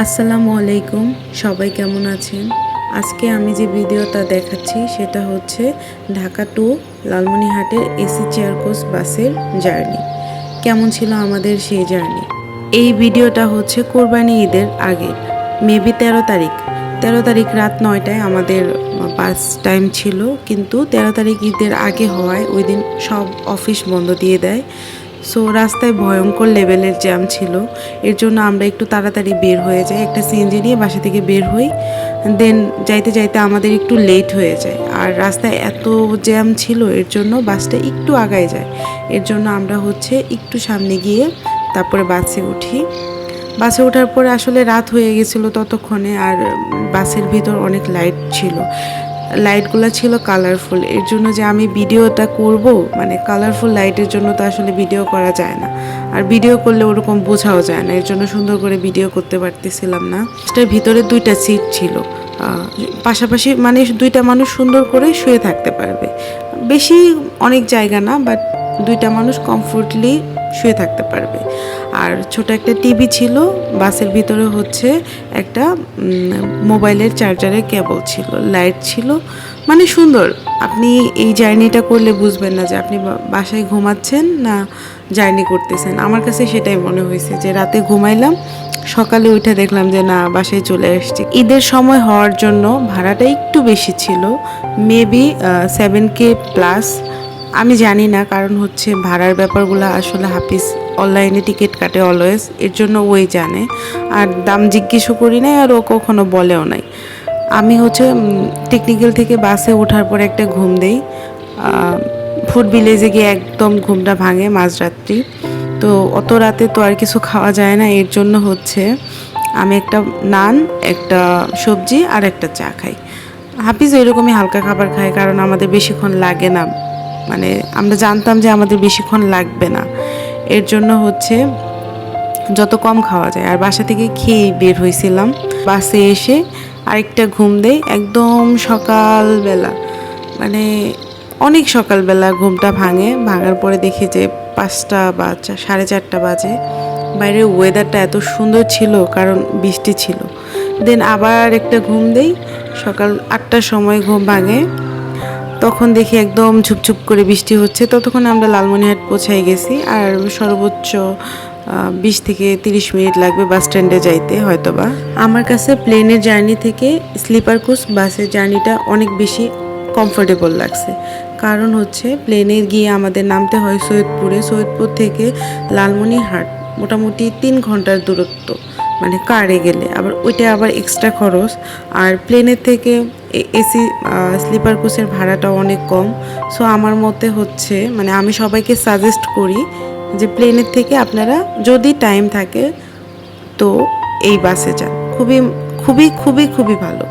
আসসালামু আলাইকুম, সবাই কেমন আছেন? আজকে আমি যে ভিডিওটা দেখাচ্ছি সেটা হচ্ছে ঢাকা টু লালমনিহাটের এসি চেয়ার কোচ বাসের জার্নি। কেমন ছিল আমাদের সেই জার্নি? এই ভিডিওটা হচ্ছে কোরবানি ঈদের আগে, মেবি তেরো তারিখ। তেরো তারিখ রাত নয়টায় আমাদের বাস টাইম ছিল, কিন্তু তেরো তারিখ ঈদের আগে হওয়ায় ওই দিন সব অফিস বন্ধ দিয়ে দেয়। সো রাস্তায় ভয়ঙ্কর লেভেলের জ্যাম ছিল। এর জন্য আমরা একটু তাড়াতাড়ি বের হয়ে যাই। একটা সিএনজি নিয়ে বাসা থেকে বের হই। দেন যাইতে যাইতে আমাদের একটু লেট হয়ে যায়। আর রাস্তায় এত জ্যাম ছিল, এর জন্য বাসটা একটু আগায় যায়। এর জন্য আমরা হচ্ছে একটু সামনে গিয়ে তারপরে বাসে উঠি। বাসে ওঠার পরে আসলে রাত হয়ে গেছিল ততক্ষণে, আর বাসের ভিতর অনেক লাইট ছিল। লাইটগুলো ছিল কালারফুল এর জন্য যে আমি ভিডিওটা করব মানে কালারফুল লাইটের জন্য তো আসলে ভিডিও করা যায় না। আর ভিডিও করলে ওরকম বোঝাও যায় না, এর জন্য সুন্দর করে ভিডিও করতে পারতেছিলাম না। এটার ভিতরে দুইটা সিট ছিল। পাশাপাশি মানে দুইটা মানুষ সুন্দর করে শুয়ে থাকতে পারবে। বেশি অনেক জায়গা না বাট দুইটা মানুষ কমফোর্টলি শুয়ে থাকতে পারবে। আর ছোট একটা টিভি ছিল, বাসের ভিতরে হচ্ছে একটা মোবাইলের চার্জারের কেবল ছিল লাইট ছিল। মানে সুন্দর, আপনি এই জার্নিটা করলে বুঝবেন না যে আপনি বাসায় ঘুমাচ্ছেন না জার্নি করতেছেন। আমার কাছে সেটাই মনে হয়েছে যে রাতে ঘুমাইলাম, সকালে উঠে দেখলাম যে না, বাসায় চলে আসছি। ঈদের সময় হওয়ার জন্য ভাড়াটা একটু বেশি ছিল মেবি সেভেন কে প্লাস আমি জানি না, কারণ হচ্ছে ভাড়ার ব্যাপারগুলো আসলে হাফিজ অনলাইনে টিকিট কাটে অলওয়েজ, এর জন্য ওই জানে। আর দাম জিজ্ঞেসও করি নাই, আর ও কখনো বলেও নাই। আমি হচ্ছে টেকনিক্যাল থেকে বাসে ওঠার পর একটা ঘুম দেই। ফুড ভিলেজে গিয়ে একদম ঘুমটা ভাঙে মাঝরাত্রি। তো অত রাতে তো আর কিছু খাওয়া যায় না, এর জন্য হচ্ছে আমি একটা নান, একটা সবজি আর একটা চা খাই। হাফিজ এরকমই হালকা খাবার খায়, কারণ আমাদের বেশিক্ষণ লাগে না মানে আমরা জানতাম যে আমাদের বেশিক্ষণ লাগবে না। এর জন্য হচ্ছে যত কম খাওয়া যায়। আর বাসা থেকে খেয়ে বের হয়েছিলাম। বাসে এসে আরেকটা ঘুম দেই একদম সকালবেলা। মানে অনেক সকালবেলা ঘুমটা ভাঙে। ভাঙার পরে দেখি যে পাঁচটা বা সাড়ে চারটা বাজে। বাইরের ওয়েদারটা এত সুন্দর ছিল, কারণ বৃষ্টি ছিল। দেন আবার একটা ঘুম দেই। সকাল আটটার সময় ঘুম ভাঙে। তখন দেখি একদম ঝুপঝুপ করে বৃষ্টি হচ্ছে। ততক্ষণ আমরা লালমনিহাট পৌঁছাই গেছি আর সর্বোচ্চ বিশ থেকে তিরিশ মিনিট লাগবে বাস স্ট্যান্ডে যাইতে হয়তোবা। আমার কাছে প্লেনের জার্নি থেকে স্লিপার কোচ বাসের জার্নিটা অনেক বেশি কমফোর্টেবল লাগছে। কারণ হচ্ছে প্লেনে গিয়ে আমাদের নামতে হয় সৈয়দপুরে। সৈয়দপুর থেকে লালমনিহাট মোটামুটি তিন ঘণ্টার দূরত্ব মানে কারে গেলে। আবার ওইটা আবার এক্সট্রা খরচ। আর প্লেনের থেকে এসি স্লিপার কোচের ভাড়াটাও অনেক কম। সো আমার মতে হচ্ছে মানে আমি সবাইকে সাজেস্ট করি যে প্লেনের থেকে আপনারা যদি টাইম থাকে, তো এই বাসে যান। খুবই খুবই খুবই খুবই ভালো।